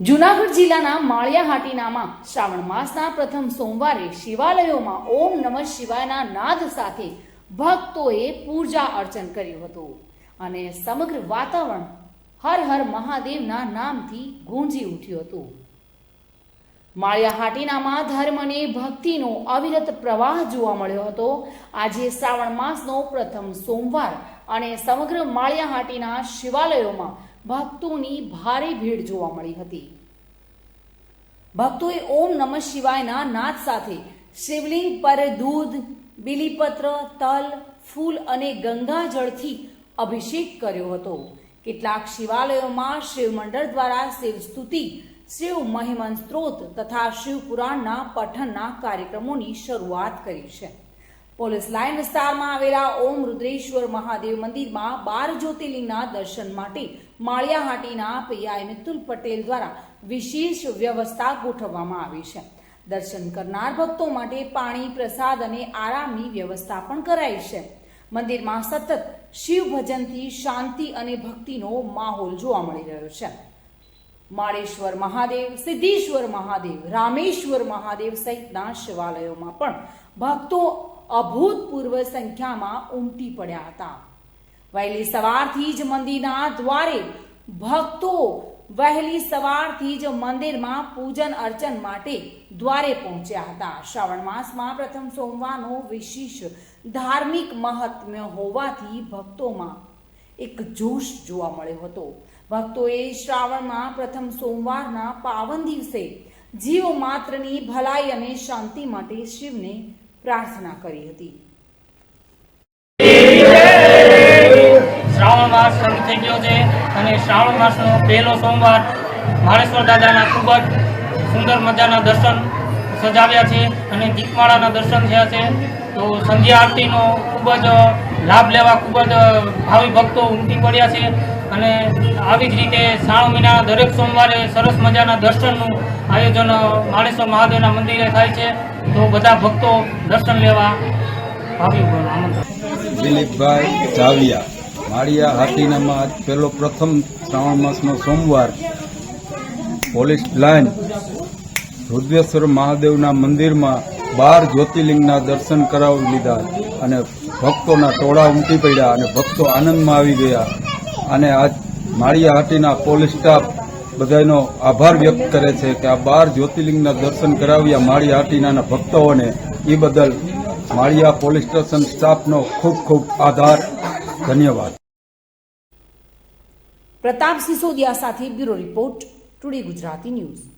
જુનાગઢ જિલ્લાના માળિયા હાટીનામાં શ્રાવણ માસના પ્રથમ સોમવારે શિવાલયોમાં ઓમ નમઃ શિવાયના નાદ સાથે ભક્તોએ પૂજા અર્ચન કર્યું હતું. અને સમગ્ર વાતાવરણ હર હર મહાદેવના નામથી ગુંજી ઉઠ્યું હતું. માળિયા હાટીનામાં ધર્મ અને ભક્તિનો અવિરત પ્રવાહ જોવા મળ્યો હતો. આજે શ્રાવણ માસનો પ્રથમ સોમવાર અને સમગ્ર માળિયા હાટીના શિવાલયોમાં ભક્તોની ભારે ભીડ જોવા મળી હતી. ભક્તોએ ઓમ નમઃ શિવાયના નાદ સાથે શિવલિંગ પર દૂધ, બિલીપત્ર, તલ, ફૂલ અને ગંગાજળથી અભિષેક કર્યો હતો. કેટલાક શિવાલયોમાં શિવમંડળ દ્વારા શિવ સ્તુતિ, શિવ મહિમન સ્ત્રોત તથા શિવ પુરાણના પઠનના કાર્યક્રમોની શરૂઆત કરી છે. પોલીસ લાઇન વિસ્તારમાં આવેલા ઓમ રુદ્રેશ્વર મહાદેવ મંદિરમાં બાર જ્યોતિર્લિંગના દર્શન માટે માળિયાહાટીના પીઆઈ મિતુલ પટેલ દ્વારા વિશેષ વ્યવસ્થા ગોઠવવામાં આવી છે. દર્શન કરનાર ભક્તો માટે પાણી, પ્રસાદ અને આરામની વ્યવસ્થા પણ કરાઈ છે. મંદિરમાં સતત શિવ ભજનથી શાંતિ અને ભક્તિનો માહોલ જોવા મળી રહ્યો છે. માળેશ્વર મહાદેવ, સિદ્ધેશ્વર મહાદેવ, રામેશ્વર મહાદેવ સહિતના શિવાલયોમાં પણ ભક્તો અભૂતપૂર્વ સંખ્યામાં ઉમટી પડ્યા હતા. વહેલી સવારથી જ મંદિરના દ્વારે ભક્તો વહેલી સવારથી જ મંદિરમાં પૂજન અર્ચન માટે દ્વારે પહોંચ્યા હતા. શ્રાવણ માસમાં પ્રથમ સોમવારનો વિશેષ ધાર્મિક મહાત્મ્ય હોવાથી ભક્તોમાં એક જોશ જોવા મળ્યો હતો. ભક્તોએ શ્રાવણમાં પ્રથમ સોમવારના પાવન દિવસે જીવ માત્રની ભલાઈ અને શાંતિ માટે શિવને પ્રાર્થના કરી હતી. શ્રાવણ માસ શરૂ થઈ ગયો છે અને શ્રાવણ માસનો પહેલો સોમવાર માણેશ્વર દાદાના ખૂબ જ સુંદર મજાના દર્શન સજાવ્યા છે અને દીપમાળાના દર્શન થયા છે. તો સંધ્યા આરતીનો ખૂબ જ લાભ લેવા ખૂબ જ ભાવિ ભક્તો ઉમટી પડ્યા છે. અને આવી જ રીતે શ્રાવણ મહિનાના દરેક સોમવારે સરસ મજાના દર્શનનું આયોજન માણેશ્વર મહાદેવના મંદિરે થાય છે. તો બધા ભક્તો દર્શન લેવા ભાવિ દિલીપભાઈ ચાવિયા, માળિયા હાથીનામાં આજ પહેલો પ્રથમ શ્રાવણ માસનો સોમવાર, પોલીસ લાઇન રુદ્રેશ્વર મહાદેવના મંદિરમાં બાર જ્યોતિર્લિંગના દર્શન કરાવી લીધા અને ભક્તોના ટોળા ઉમટી પડ્યા અને ભક્તો આનંદમાં આવી ગયા. અને આજ માળિયા હાટીના પોલીસ સ્ટાફ બધાનો આભાર વ્યક્ત કરે છે કે આ બાર જ્યોતિર્લિંગના દર્શન કરાવ્યા માળિયા હાટીના ભક્તોને, એ બદલ માળિયા પોલીસ સ્ટેશન સ્ટાફનો ખૂબ ખૂબ આભાર ધન્યવાદ. પ્રતાપ સિસોદિયા સાથે bureau report, today Gujarati news.